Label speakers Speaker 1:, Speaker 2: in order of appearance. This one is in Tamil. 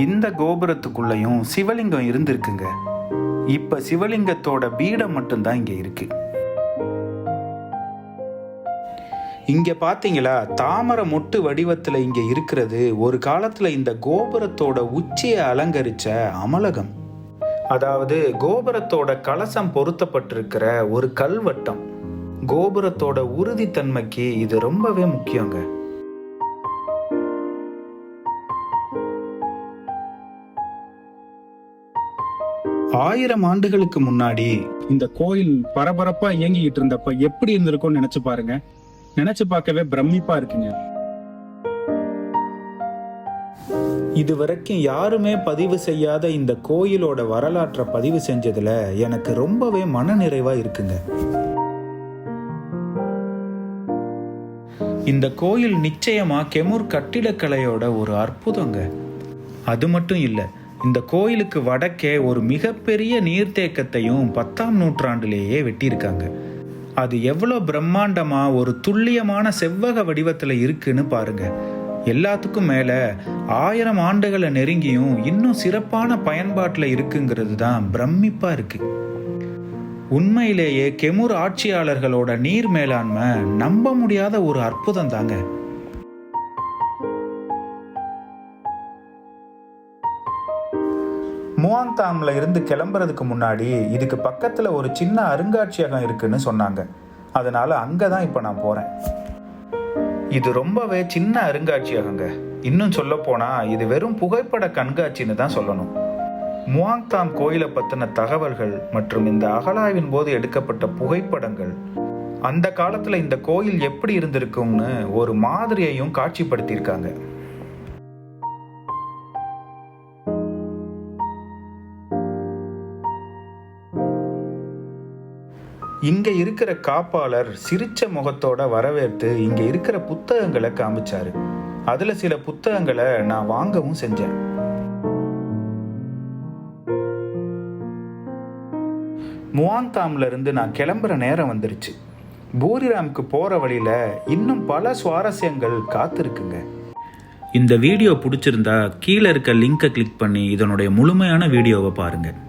Speaker 1: இந்த கோபுரத்துக்குள்ளேயும் சிவலிங்கம் இருந்திருக்குங்க. இப்ப சிவலிங்கத்தோட பீடம் மட்டும்தான் இங்க இருக்கு. இங்க பாத்தீங்களா தாமரை மொட்டு வடிவத்துல இங்க இருக்கிறது ஒரு காலத்துல இந்த கோபுரத்தோட உச்சியை அலங்கரிச்ச அமலகம். அதாவது கோபுரத்தோட கலசம் பொருத்தப்பட்டிருக்கிற ஒரு கல்வட்டம். கோபுரத்தோட உறுதித்தன்மைக்கு இது ரொம்பவே முக்கியங்க. ஆயிரம் ஆண்டுகளுக்கு முன்னாடி
Speaker 2: இந்த கோயில் பரபரப்பா இயங்கிக்கிட்டு இருந்தப்ப எப்படி இருந்திருக்கும்னு நினைச்சு பாருங்க. நினைச்சு பார்க்கவே பிரமிப்பா இருக்குங்க.
Speaker 1: இதுவரைக்கும் யாருமே பதிவு செய்யாத இந்த கோயிலோட வரலாற்றை பதிவு செஞ்சதுல எனக்கு ரொம்பவே மனநிறைவா இருக்குங்க. இந்த கோயில் நிச்சயமா கெமுர் கட்டிடக்கலையோட ஒரு அற்புதங்க. அது மட்டும் இல்லை இந்த கோயிலுக்கு வடக்கே ஒரு மிகப்பெரிய நீர்த்தேக்கத்தையும் பத்தாம் நூற்றாண்டிலேயே வெட்டியிருக்காங்க. அது எவ்வளோ பிரம்மாண்டமாக ஒரு துல்லியமான செவ்வக வடிவத்தில் இருக்குன்னு பாருங்க. எல்லாத்துக்கும் மேலே ஆயிரம் ஆண்டுகளை நெருங்கியும் இன்னும் சிறப்பான பயன்பாட்டில் இருக்குங்கிறது தான் பிரமிப்பாக இருக்குது உண்மையிலேயே கெமுர் ஆட்சியாளர்களோட நீர் மேலாண்மை நம்ப முடியாத ஒரு அற்புதம் தாங்க. முவாங்தாம்ல இருந்து கிளம்புறதுக்கு முன்னாடி இதுக்கு பக்கத்தில் ஒரு சின்ன அருங்காட்சியகம் இருக்குன்னு சொன்னாங்க. அதனால அங்கே தான் இப்போ நான் போகிறேன் இது ரொம்பவே சின்ன அருங்காட்சியகங்க. இன்னும் சொல்ல போனா இது வெறும் புகைப்பட கண்காட்சின்னு தான் சொல்லணும். முவாங்தாம் கோயிலை பற்றின தகவல்கள் மற்றும் இந்த அகலாய்வின் போது எடுக்கப்பட்ட புகைப்படங்கள் அந்த காலத்தில் இந்த கோயில் எப்படி இருந்திருக்கும்னு ஒரு மாதிரியையும் காட்சிப்படுத்தியிருக்காங்க. இங்கே இருக்கிற காப்பாளர் சிரிச்ச முகத்தோட வரவேற்று இங்கே இருக்கிற புத்தகங்களை காமிச்சாரு. அதுல சில புத்தகங்களை நான் வாங்கவும் செஞ்சேன். முவாந்தாம்ல இருந்து நான் கிளம்புற நேரம் வந்துருச்சு. பூரிராம்க்கு போற வழியில இன்னும் பல சுவாரஸ்யங்கள் காத்திருக்குங்க. இந்த வீடியோ பிடிச்சிருந்தா கீழே இருக்க லிங்கை கிளிக் பண்ணி இதனுடைய முழுமையான வீடியோவை பாருங்கள்